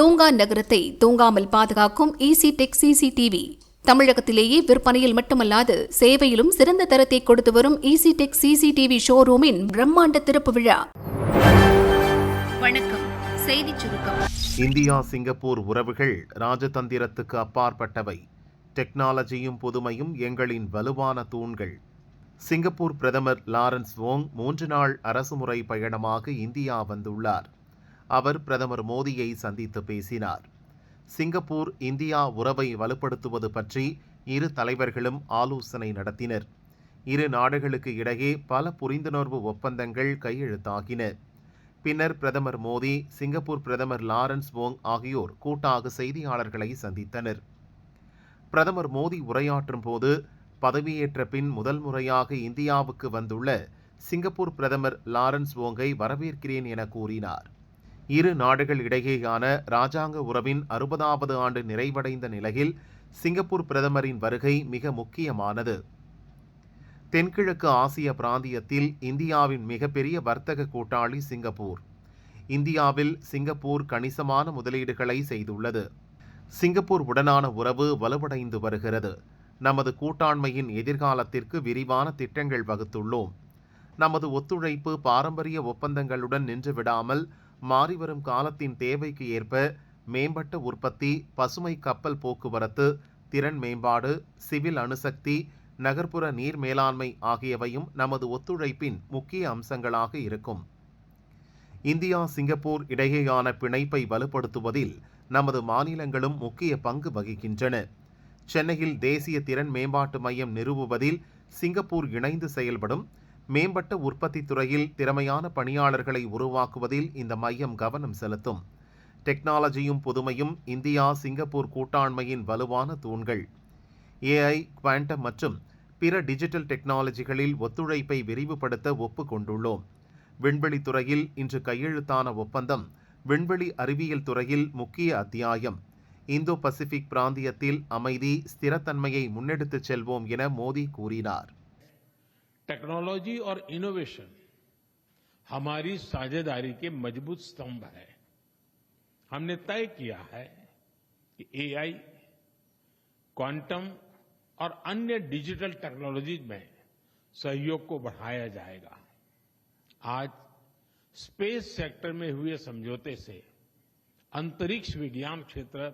தூங்கா நகரத்தை தூங்காமல் பாதுகாக்கும் ஈசி டெக் சிசிடிவி. தமிழகத்திலேயே விற்பனையில் மட்டுமல்லாது சேவையிலும் சிறந்த தரத்தை கொடுத்து வரும் ஈசி டெக் சிசிடிவி ஷோரூமின் பிரம்மாண்ட திறப்பு விழா. வணக்கம். செய்திச் சுருக்கம். இந்தியா சிங்கப்பூர் உறவுகள் ராஜதந்திரத்துக்கு அப்பாற்பட்டவை. டெக்னாலஜியும் புதுமையும் எங்களின் வலுவான தூண்கள். சிங்கப்பூர் பிரதமர் லாரன்ஸ் வோங் மூன்று நாள் அரசுமுறை பயணமாக இந்தியா வந்துள்ளார். அவர் பிரதமர் மோடியை சந்தித்து பேசினார். சிங்கப்பூர் இந்தியா உறவை வலுப்படுத்துவது பற்றி இரு தலைவர்களும் ஆலோசனை நடத்தினர். இரு நாடுகளுக்கு இடையே பல புரிந்துணர்வு ஒப்பந்தங்கள் கையெழுத்தாகின. பின்னர் பிரதமர் மோடி சிங்கப்பூர் பிரதமர் லாரன்ஸ் வோங் ஆகியோர் கூட்டாக செய்தியாளர்களை சந்தித்தனர். பிரதமர் மோடி உரையாற்றும் போது பதவியேற்ற பின் முதல் முறையாக இந்தியாவுக்கு வந்துள்ள சிங்கப்பூர் பிரதமர் லாரன்ஸ் வோங்கை வரவேற்கிறேன் என கூறினார். இரு நாடுகள் இடையேயான இராஜாங்க உறவின் அறுபதாவது ஆண்டு நிறைவடைந்த நிலையில் சிங்கப்பூர் பிரதமரின் வருகை மிக முக்கியமானது. தென்கிழக்கு ஆசிய பிராந்தியத்தில் இந்தியாவின் மிகப்பெரிய வர்த்தக கூட்டாளி சிங்கப்பூர். இந்தியாவில் சிங்கப்பூர் கணிசமான முதலீடுகளை செய்துள்ளது. சிங்கப்பூர் உடனான உறவு வலுவடைந்து வருகிறது. நமது கூட்டாண்மையின் எதிர்காலத்திற்கு விரிவான திட்டங்கள் வகுத்துள்ளோம். நமது ஒத்துழைப்பு பாரம்பரிய ஒப்பந்தங்களுடன் நின்று விடாமல் மாறிவரும் காலத்தின் தேவைக்கு ஏற்ப மேம்பட்ட உற்பத்தி பசுமை கப்பல் போக்குவரத்து திறன் மேம்பாடு சிவில் அணுசக்தி நகர்ப்புற நீர் மேலாண்மை ஆகியவையும் நமது ஒத்துழைப்பின் முக்கிய அம்சங்களாக இருக்கும். இந்தியா சிங்கப்பூர் இடையேயான பிணைப்பை வலுப்படுத்துவதில் நமது மாநிலங்களும் முக்கிய பங்கு வகிக்கின்றன. சென்னையில் தேசிய திறன் மேம்பாட்டு மையம் நிறுவுவதில் சிங்கப்பூர் இணைந்து செயல்படும் மேம்பட்ட உற்பத்தி துறையில் திறமையான பணியாளர்களை உருவாக்குவதில் இந்த மையம் கவனம் செலுத்தும். டெக்னாலஜியும் புதுமையும் இந்தியா சிங்கப்பூர் கூட்டாண்மையின் வலுவான தூண்கள். ஏஐ குவாண்டம் மற்றும் பிற டிஜிட்டல் டெக்னாலஜிகளில் ஒத்துழைப்பை விரிவுபடுத்த ஒப்புக்கொண்டுள்ளோம் விண்வெளி துறையில் இன்று கையெழுத்தான ஒப்பந்தம் விண்வெளி அறிவியல் துறையில் முக்கிய அத்தியாயம். இந்தோ பசிபிக் பிராந்தியத்தில் அமைதி ஸ்திரத்தன்மையை முன்னெடுத்துச் செல்வோம் என மோடி கூறினார். टेक्नोलॉजी और इनोवेशन हमारी साझेदारी के मज़बूत स्तंभ है। हमने तय किया है कि एआई क्वांटम और अन्य डिजिटल टेक्नोलॉजीज़ में सहयोग को बढ़ाया जाएगा। आज स्पेस सेक्टर में हुए समझौते से अंतरिक्ष विज्ञान क्षेत्र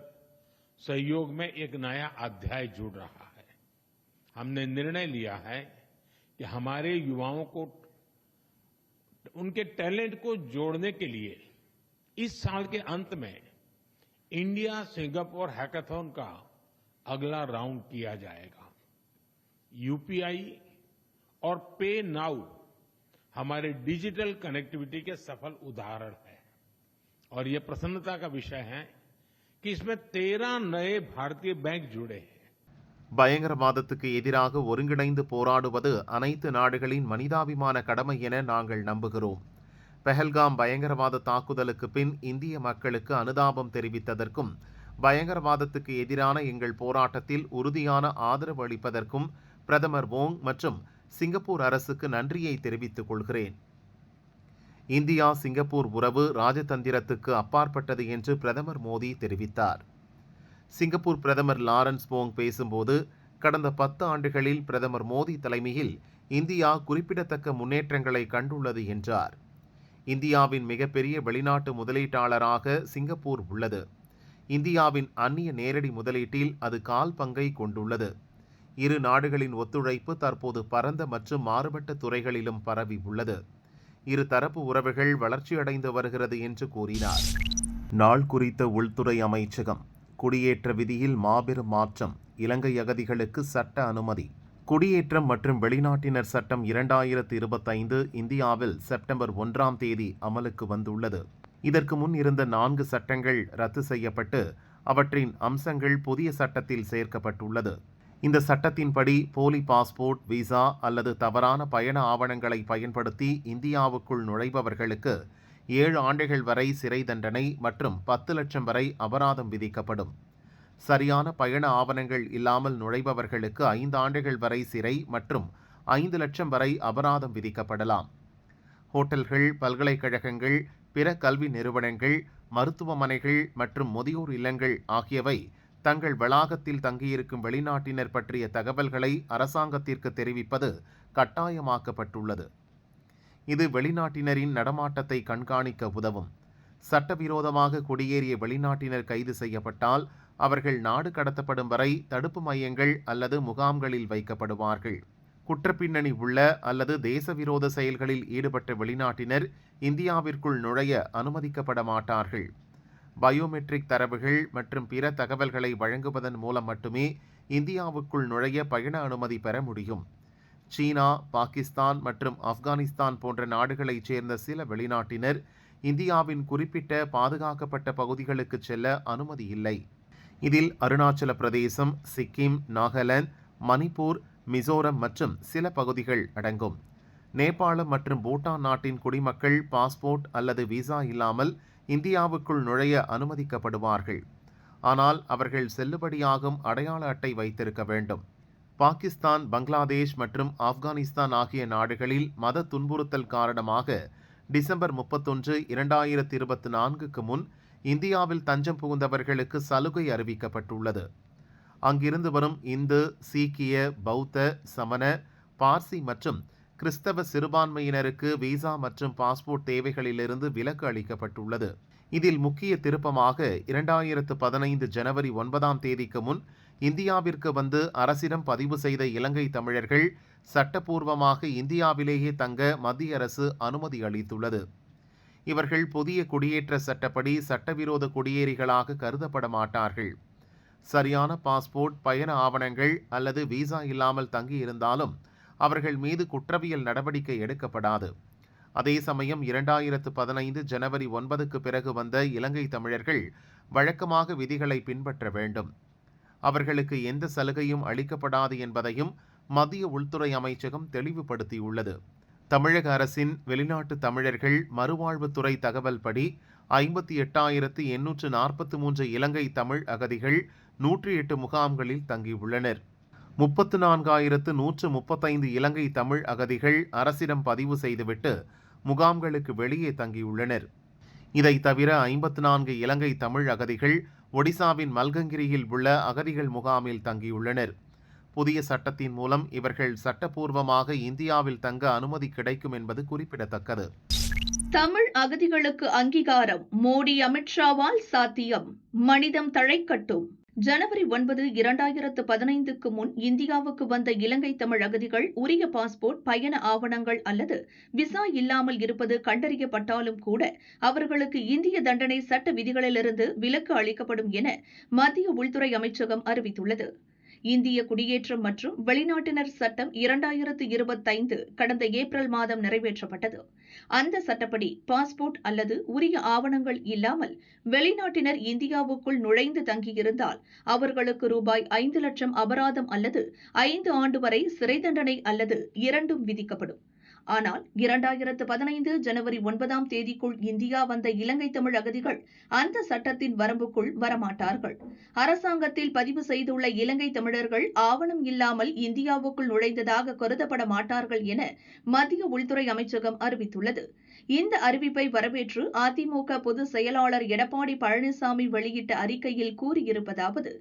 सहयोग में एक नया अध्याय जुड़ रहा है। हमने निर्णय लिया है कि हमारे युवाओं को, उनके टैलेंट को जोड़ने के लिए इस साल के अंत में इंडिया सिंगापुर हैकाथॉन का अगला राउंड किया जाएगा। यूपीआई और पे नाउ हमारे डिजिटल कनेक्टिविटी के सफल उदाहरण है। और ये प्रसन्नता का विषय है कि इसमें तेरह नए भारतीय बैंक जुड़े हैं। பயங்கரவாதத்துக்கு எதிராக ஒருங்கிணைந்து போராடுவது அனைத்து நாடுகளின் மனிதாபிமான கடமை என நாங்கள் நம்புகிறோம். பெஹல்காம் பயங்கரவாத தாக்குதலுக்கு பின் இந்திய மக்களுக்கு அனுதாபம் தெரிவித்ததற்கும் பயங்கரவாதத்துக்கு எதிரான எங்கள் போராட்டத்தில் உறுதியான ஆதரவு அளிப்பதற்கும் பிரதமர் வோங் மற்றும் சிங்கப்பூர் அரசுக்கு நன்றியை தெரிவித்துக் கொள்கிறேன். இந்தியா சிங்கப்பூர் உறவு ராஜதந்திரத்துக்கு அப்பாற்பட்டது என்று பிரதமர் மோடி தெரிவித்தார். சிங்கப்பூர் பிரதமர் லாரன்ஸ் போங் பேசும்போது கடந்த பத்து ஆண்டுகளில் பிரதமர் மோடி தலைமையில் இந்தியா குறிப்பிடத்தக்க முன்னேற்றங்களை கண்டுள்ளது என்றார். இந்தியாவின் மிகப்பெரிய வெளிநாட்டு முதலீட்டாளராக சிங்கப்பூர் உள்ளது. இந்தியாவின் அந்நிய நேரடி முதலீட்டில் அது கால் பங்கை கொண்டுள்ளது. இரு நாடுகளின் ஒத்துழைப்பு தற்போது பரந்த மற்றும் மாறுபட்ட துறைகளிலும் பரவி உள்ளது. இரு தரப்பு உறவுகள் வளர்ச்சியடைந்து வருகிறது என்று கூறினார். நாள் குறித்த உள்துறை அமைச்சகம். குடியேற்ற விதியில் மாபெரும் மாற்றம் இலங்கை அகதிகளுக்கு சட்ட அனுமதி. குடியேற்றம் மற்றும் வெளிநாட்டினர் சட்டம் இரண்டாயிரத்து இருபத்தைந்து இந்தியாவில் செப்டம்பர் ஒன்றாம் தேதி அமலுக்கு வந்துள்ளது. இதற்கு முன் இருந்த நான்கு சட்டங்கள் ரத்து செய்யப்பட்டு அவற்றின் அம்சங்கள் புதிய சட்டத்தில் சேர்க்கப்பட்டுள்ளது. இந்த சட்டத்தின்படி போலி பாஸ்போர்ட் விசா அல்லது தவறான பயண ஆவணங்களை பயன்படுத்தி இந்தியாவுக்குள் நுழைபவர்களுக்கு ஏழு ஆண்டுகள் வரை சிறை தண்டனை மற்றும் பத்து லட்சம் வரை அபராதம் விதிக்கப்படும். சரியான பயண ஆவணங்கள் இல்லாமல் நுழைபவர்களுக்கு ஐந்து ஆண்டுகள் வரை சிறை மற்றும் ஐந்து லட்சம் வரை அபராதம் விதிக்கப்படலாம். ஹோட்டல்கள் பல்கலைக்கழகங்கள் பிற கல்வி நிறுவனங்கள் மருத்துவமனைகள் மற்றும் முதியோர் இல்லங்கள் ஆகியவை தங்கள் வளாகத்தில் தங்கியிருக்கும் வெளிநாட்டினர் பற்றிய தகவல்களை அரசாங்கத்திற்கு தெரிவிப்பது கட்டாயமாக்கப்பட்டுள்ளது. இது வெளிநாட்டினரின் நடமாட்டத்தை கண்காணிக்க உதவும். சட்டவிரோதமாக குடியேறிய வெளிநாட்டினர் கைது செய்யப்பட்டால் அவர்கள் நாடு கடத்தப்படும் வரை தடுப்பு மையங்கள் அல்லது முகாம்களில் வைக்கப்படுவார்கள். குற்றப்பின்னணி உள்ள அல்லது தேசவிரோத செயல்களில் ஈடுபட்ட வெளிநாட்டினர் இந்தியாவிற்குள் நுழைய அனுமதிக்கப்பட மாட்டார்கள் பயோமெட்ரிக் தரவுகள் மற்றும் பிற தகவல்களை வழங்குவதன் மூலம் மட்டுமே இந்தியாவுக்குள் நுழைய பயண அனுமதி பெற முடியும். சீனா பாகிஸ்தான் மற்றும் ஆப்கானிஸ்தான் போன்ற நாடுகளைச் சேர்ந்த சில வெளிநாட்டினர் இந்தியாவின் குறிப்பிட்ட பாதுகாக்கப்பட்ட பகுதிகளுக்கு செல்ல அனுமதி இல்லை. இதில் அருணாச்சல பிரதேசம் சிக்கிம் நாகாலாந்து மணிப்பூர் மிசோரம் மற்றும் சில பகுதிகள் அடங்கும். நேபாளம் மற்றும் பூட்டான் நாட்டின் குடிமக்கள் பாஸ்போர்ட் அல்லது விசா இல்லாமல் இந்தியாவுக்குள் நுழைய அனுமதிக்கப்படுவார்கள். ஆனால் அவர்கள் செல்லுபடியாகும் அடையாள அட்டை வைத்திருக்க வேண்டும். பாகிஸ்தான் பங்களாதேஷ் மற்றும் ஆப்கானிஸ்தான் ஆகிய நாடுகளில் மத துன்புறுத்தல் காரணமாக டிசம்பர் முப்பத்தொன்று இரண்டாயிரத்தி இருபத்தி நான்குக்கு முன் இந்தியாவில் தஞ்சம் புகுந்தவர்களுக்கு சலுகை அறிவிக்கப்பட்டுள்ளது. அங்கிருந்து வரும் இந்து சீக்கிய பௌத்த சமண பார்சி மற்றும் கிறிஸ்தவ சிறுபான்மையினருக்கு விசா மற்றும் பாஸ்போர்ட் தேவைகளிலிருந்து விலக்கு அளிக்கப்பட்டுள்ளது. இதில் முக்கிய திருப்பமாக இரண்டாயிரத்து பதினைந்து ஜனவரி ஒன்பதாம் தேதிக்கு முன் இந்தியாவிற்கு வந்து அரசிடம் பதிவு செய்த இலங்கை தமிழர்கள் சட்டப்பூர்வமாக இந்தியாவிலேயே தங்க மத்திய அரசு அனுமதி அளித்துள்ளது. இவர்கள் புதிய குடியேற்ற சட்டப்படி சட்டவிரோத குடியேறிகளாக கருதப்பட மாட்டார்கள். சரியான பாஸ்போர்ட் பயண ஆவணங்கள் அல்லது விசா இல்லாமல் தங்கியிருந்தாலும் அவர்கள் மீது குற்றவியல் நடவடிக்கை எடுக்கப்படாது. அதே சமயம் இரண்டாயிரத்து பதினைந்து ஜனவரி ஒன்பதுக்கு பிறகு வந்த இலங்கை தமிழர்கள் வழக்கமாக விதிகளை பின்பற்ற வேண்டும். அவர்களுக்கு எந்த சலுகையும் அளிக்கப்படாது என்பதையும் மத்திய உள்துறை அமைச்சகம் தெளிவுபடுத்தியுள்ளது. தமிழக அரசின் வெளிநாட்டு தமிழர்கள் மறுவாழ்வுத்துறை தகவல் படி ஐம்பத்தி எட்டாயிரத்து எண்ணூற்று நாற்பத்தி மூன்று இலங்கை தமிழ் அகதிகள் நூற்றி எட்டு முகாம்களில் தங்கியுள்ளனர். முப்பத்து நான்காயிரத்து நூற்று முப்பத்தைந்து இலங்கை தமிழ் அகதிகள் அரசிடம் பதிவு செய்துவிட்டு முகாம்களுக்கு வெளியே தங்கியுள்ளனர். இதை தவிர ஐம்பத்து நான்கு இலங்கை தமிழ் அகதிகள் ஒடிசாவின் மல்கங்கிரியில் உள்ள அகதிகள் முகாமில் தங்கியுள்ளனர். புதிய சட்டத்தின் மூலம் இவர்கள் சட்டப்பூர்வமாக இந்தியாவில் தங்க அனுமதி கிடைக்கும் என்பது குறிப்பிடத்தக்கது. தமிழ் அகதிகளுக்கு அங்கீகாரம் மோடி அமித்ஷாவால் சாத்தியம். மனிதம் தழைக்கட்டும். ஜனவரி ஒன்பது இரண்டாயிரத்து பதினைந்துக்கு முன் இந்தியாவுக்கு வந்த இலங்கை தமிழ் அகதிகள் உரிய பாஸ்போர்ட் பயண ஆவணங்கள் அல்லது விசா இல்லாமல் இருப்பது கண்டறியப்பட்டாலும் கூட அவர்களுக்கு இந்திய தண்டனை சட்ட விதிகளிலிருந்து விலக்கு அளிக்கப்படும் என மத்திய உள்துறை அமைச்சகம் அறிவித்துள்ளது. இந்திய குடியேற்றம் மற்றும் வெளிநாட்டினர் சட்டம் இரண்டாயிரத்து இருபத்தைந்து கடந்த ஏப்ரல் மாதம் நிறைவேற்றப்பட்டது. அந்த சட்டப்படி பாஸ்போர்ட் அல்லது உரிய ஆவணங்கள் இல்லாமல் வெளிநாட்டினர் இந்தியாவுக்குள் நுழைந்து தங்கியிருந்தால் அவர்களுக்கு ரூபாய் ஐந்து லட்சம் அபராதம் அல்லது ஐந்து ஆண்டு வரை சிறை தண்டனை அல்லது இரண்டும் விதிக்கப்படும். ஆனால் இரண்டாயிரத்து பதினைந்து ஜனவரி ஒன்பதாம் தேதிக்குள் இந்தியா வந்த இலங்கை தமிழ் அகதிகள் அந்த சட்டத்தின் வரம்புக்குள் வரமாட்டார்கள். அரசாங்கத்தில் பதிவு செய்துள்ள இலங்கை தமிழர்கள் ஆவணம் இல்லாமல் இந்தியாவுக்குள் நுழைந்ததாக கருதப்பட மாட்டார்கள் என மத்திய உள்துறை அமைச்சகம் அறிவித்துள்ளது. இந்த அறிவிப்பை வரவேற்று அதிமுக பொதுச் செயலாளர் எடப்பாடி பழனிசாமி வெளியிட்ட அறிக்கையில் கூறியிருப்பதாவது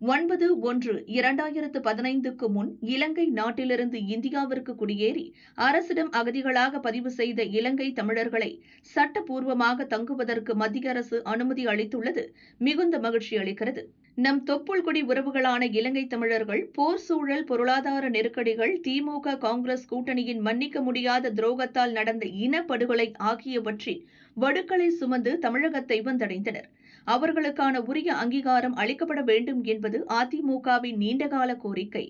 ஒன்பது ஒன்று இரண்டாயிரத்து பதினைந்துக்கு முன் இலங்கை நாட்டிலிருந்து இந்தியாவிற்கு குடியேறி அரசிடம் அகதிகளாக பதிவு செய்த இலங்கை தமிழர்களை சட்டப்பூர்வமாக தங்குவதற்கு மத்திய அரசு அனுமதி அளித்துள்ளது. மிகுந்த மகிழ்ச்சி அளிக்கிறது. நம் தொப்புள்குடி உறவுகளான இலங்கை தமிழர்கள் போர் சூழல் பொருளாதார நெருக்கடிகள் திமுக காங்கிரஸ் கூட்டணியின் மன்னிக்க முடியாத துரோகத்தால் நடந்த இனப்படுகொலை ஆகியவற்றின் வடுக்களை சுமந்து தமிழகத்தை வந்தடைந்தனர். அவர்களுக்கான உரிய அங்கீகாரம் அளிக்கப்பட வேண்டும் என்பது அதிமுகவின் நீண்டகால கோரிக்கை.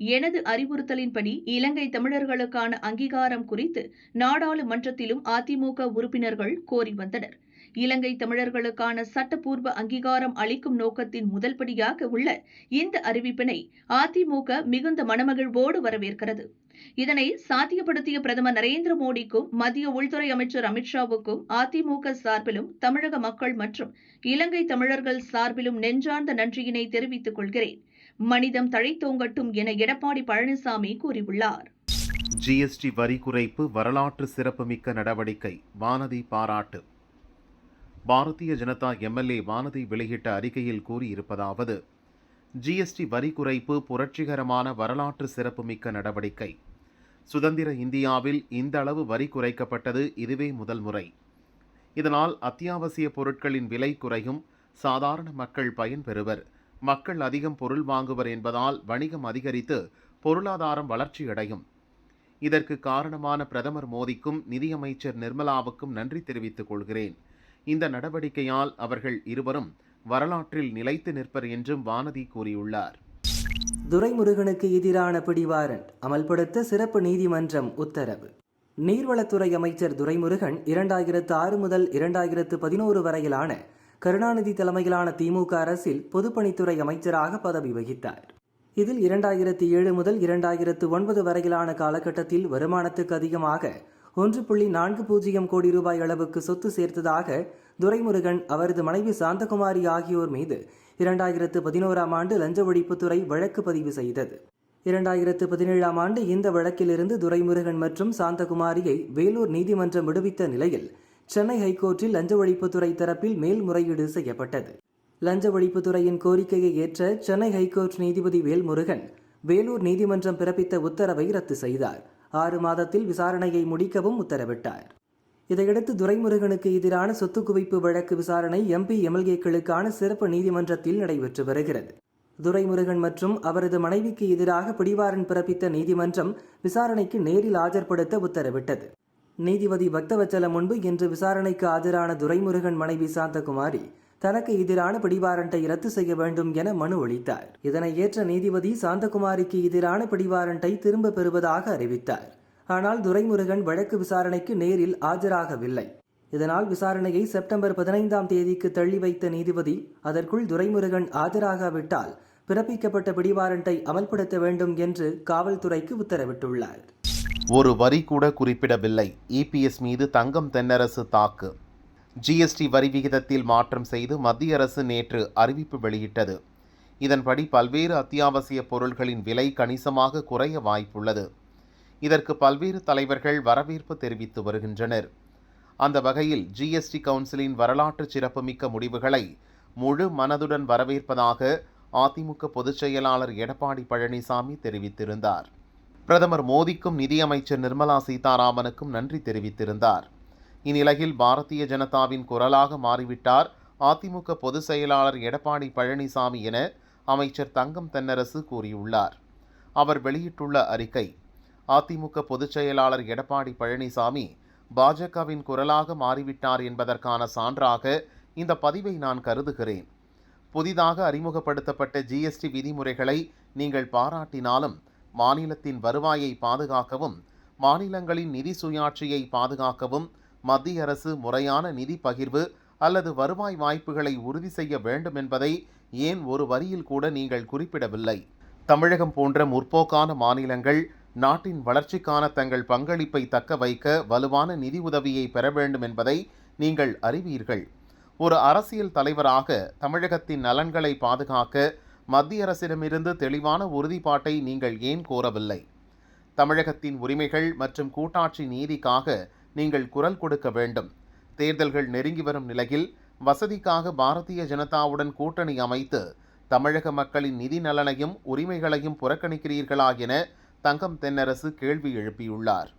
எனது அறிவுறுத்தலின்படி இலங்கை தமிழர்களுக்கான அங்கீகாரம் குறித்து நாடாளுமன்றத்திலும் அதிமுக உறுப்பினர்கள் கோரி வந்தனர். இலங்கை தமிழர்களுக்கான சட்டப்பூர்வ அங்கீகாரம் அளிக்கும் நோக்கத்தின் முதல்படியாக உள்ள இந்த அறிவிப்பினை அதிமுக மிகுந்த மனமகிழ்வோடு வரவேற்கிறது. இதனை சாத்தியப்படுத்திய பிரதமர் நரேந்திர மோடிக்கும் மத்திய உள்துறை அமைச்சர் அமித்ஷாவுக்கும் அதிமுக சார்பிலும் தமிழக மக்கள் மற்றும் இலங்கை தமிழர்கள் சார்பிலும் நெஞ்சார்ந்த நன்றியினை தெரிவித்துக் கொள்கிறேன். மனிதம் தழைத்தோங்கட்டும் என எடப்பாடி பழனிசாமி கூறியுள்ளார். ஜிஎஸ்டி வரி குறைப்பு வரலாற்று சிறப்புமிக்க நடவடிக்கை வானதி பாராட்டு. பாரதிய ஜனதா எம்எல்ஏ வானதி வெளியிட்ட அறிக்கையில் கூறியிருப்பதாவது ஜிஎஸ்டி வரி குறைப்பு புரட்சிகரமான வரலாற்று சிறப்புமிக்க நடவடிக்கை சுதந்திர இந்தியாவில் இந்த அளவு வரி குறைக்கப்பட்டது இதுவே முதல் முறை. இதனால் அத்தியாவசிய பொருட்களின் விலை குறையும் சாதாரண மக்கள் பயன்பெறுவர் மக்கள் அதிகம் பொருள் வாங்குவர் என்பதால் வணிகம் அதிகரித்து பொருளாதாரம் வளர்ச்சியடையும் இதற்கு காரணமான பிரதமர் மோடிக்கும் நிதியமைச்சர் நிர்மலாவுக்கும் நன்றி தெரிவித்துக் கொள்கிறேன். இந்த நடவடிக்கையால் அவர்கள் இருவரும் வரலாற்றில் நிலைத்து நிற்பர் என்றும் வானதி கூறியுள்ளார். துரைமுருகனுக்கு எதிரான பிடிவாரண்ட் அமல்படுத்த சிறப்பு நீதிமன்றம் உத்தரவு. நீர்வளத்துறை அமைச்சர் துரைமுருகன் இரண்டாயிரத்து ஆறு முதல் இரண்டாயிரத்து பதினோரு வரையிலான கருணாநிதி தலைமையிலான திமுக அரசில் பொதுப்பணித்துறை அமைச்சராக பதவி வகித்தார். இதில் இரண்டாயிரத்தி ஏழு முதல் இரண்டாயிரத்து ஒன்பது வரையிலான காலகட்டத்தில் வருமானத்துக்கு அதிகமாக ஒன்று புள்ளி நான்கு பூஜ்ஜியம் கோடி ரூபாய் அளவுக்கு சொத்து சேர்த்ததாக துரைமுருகன் அவரது மனைவி சாந்தகுமாரி ஆகியோர் மீது இரண்டாயிரத்து பதினோராம் ஆண்டு லஞ்ச ஒழிப்புத்துறை வழக்கு பதிவு செய்தது. இரண்டாயிரத்து பதினேழாம் ஆண்டு இந்த வழக்கிலிருந்து துரைமுருகன் மற்றும் சாந்தகுமாரியை வேலூர் நீதிமன்றம் விடுவித்த நிலையில் சென்னை ஹைகோர்ட்டில் லஞ்ச ஒழிப்புத்துறை தரப்பில் மேல்முறையீடு செய்யப்பட்டது. லஞ்ச ஒழிப்புத்துறையின் கோரிக்கையை ஏற்ற சென்னை ஹைகோர்ட் நீதிபதி வேல்முருகன் வேலூர் நீதிமன்றம் பிறப்பித்த உத்தரவை ரத்து செய்தார். ஆறு மாதத்தில் விசாரணையை முடிக்கவும் உத்தரவிட்டார். இதையடுத்து துரைமுருகனுக்கு எதிரான சொத்து குவிப்பு வழக்கு விசாரணை எம்பி எம்எல்ஏக்களுக்கான சிறப்பு நீதிமன்றத்தில் நடைபெற்று வருகிறது. துரைமுருகன் மற்றும் அவரது மனைவிக்கு எதிராக பிடிவாரன் பிறப்பித்த நீதிமன்றம் விசாரணைக்கு நேரில் ஆஜர்படுத்த உத்தரவிட்டது. நீதிபதி பக்தவச்சலம் முன்பு இன்று விசாரணைக்கு ஆஜரான துரைமுருகன் மனைவி சாந்தகுமாரி தனக்கு எதிரான பிடிவாரண்டை ரத்து செய்ய வேண்டும் என மனு அளித்தார். இதனை ஏற்ற நீதிபதி சாந்தகுமாரிக்கு எதிரான பிடிவாரண்டை திரும்ப பெறுவதாக அறிவித்தார். ஆனால் துரைமுருகன் வழக்கு விசாரணைக்கு நேரில் ஆஜராகவில்லை. இதனால் விசாரணையை செப்டம்பர் பதினைந்தாம் தேதிக்கு தள்ளி வைத்த நீதிபதி அதற்குள் துரைமுருகன் ஆஜராகாவிட்டால் பிறப்பிக்கப்பட்ட பிடிவாரண்டை அமல்படுத்த வேண்டும் என்று காவல்துறைக்கு உத்தரவிட்டுள்ளார். ஒரு வரி கூட குறிப்பிடவில்லை. இபிஎஸ் மீது தங்கம் தென்னரசு தாக்கு. ஜிஎஸ்டி வரி விகிதத்தில் மாற்றம் செய்து மத்திய அரசு நேற்று அறிவிப்பு வெளியிட்டது. இதன்படி பல்வேறு அத்தியாவசிய பொருள்களின் விலை கணிசமாக குறைய வாய்ப்புள்ளது. இதற்கு பல்வேறு தலைவர்கள் வரவேற்பு தெரிவித்து வருகின்றனர். அந்த வகையில் ஜிஎஸ்டி கவுன்சிலின் வரலாற்று சிறப்புமிக்க முடிவுகளை முழு மனதுடன் வரவேற்பதாக அதிமுக பொதுச் செயலாளர் எடப்பாடி பழனிசாமி தெரிவித்திருந்தார். பிரதமர் மோடிக்கும் நிதியமைச்சர் நிர்மலா சீதாராமனுக்கும் நன்றி தெரிவித்திருந்தார். இந்நிலையில் பாரதிய ஜனதாவின் குரலாக மாறிவிட்டார். அதிமுக பொதுச் செயலாளர் எடப்பாடி பழனிசாமி என அமைச்சர் தங்கம் தென்னரசு கூறியுள்ளார். அவர் வெளியிட்டுள்ள அறிக்கை அதிமுக பொதுச் செயலாளர் எடப்பாடி பழனிசாமி பாஜகவின் குரலாக மாறிவிட்டார் என்பதற்கான சான்றாக இந்த பதிவை நான் கருதுகிறேன். புதிதாக அறிமுகப்படுத்தப்பட்ட ஜிஎஸ்டி விதிமுறைகளை நீங்கள் பாராட்டினாலும் மாநிலத்தின் வருவாயை பாதுகாக்கவும் மாநிலங்களின் நிதி சுயாட்சியை பாதுகாக்கவும் மத்திய அரசு முறையான நிதி பகிர்வு அல்லது வருவாய் வாய்ப்புகளை உறுதி செய்ய வேண்டும் என்பதை ஏன் ஒரு வரியில் கூட நீங்கள் குறிப்பிடவில்லை? தமிழகம் போன்ற முற்போக்கான மாநிலங்கள் நாட்டின் வளர்ச்சிக்கான தங்கள் பங்களிப்பை தக்க வைக்க வலுவான நிதி உதவியை பெற வேண்டும் என்பதை நீங்கள் அறிவீர்கள். ஒரு அரசியல் தலைவராக தமிழகத்தின் நலன்களை பாதுகாக்க மத்திய அரசிடமிருந்து தெளிவான உறுதிப்பாட்டை நீங்கள் ஏன் கோரவில்லை? தமிழகத்தின் உரிமைகள் மற்றும் கூட்டாட்சி நீதிக்காக நீங்கள் குரல் கொடுக்க வேண்டும். தேர்தல்கள் நெருங்கி வரும் நிலையில் வசதிக்காக பாரதிய ஜனதாவுடன் கூட்டணி அமைத்து தமிழக மக்களின் நிதி நலனையும் உரிமைகளையும் புறக்கணிக்கிறீர்களா என தங்கம் தென்னரசு கேள்வி எழுப்பியுள்ளார்.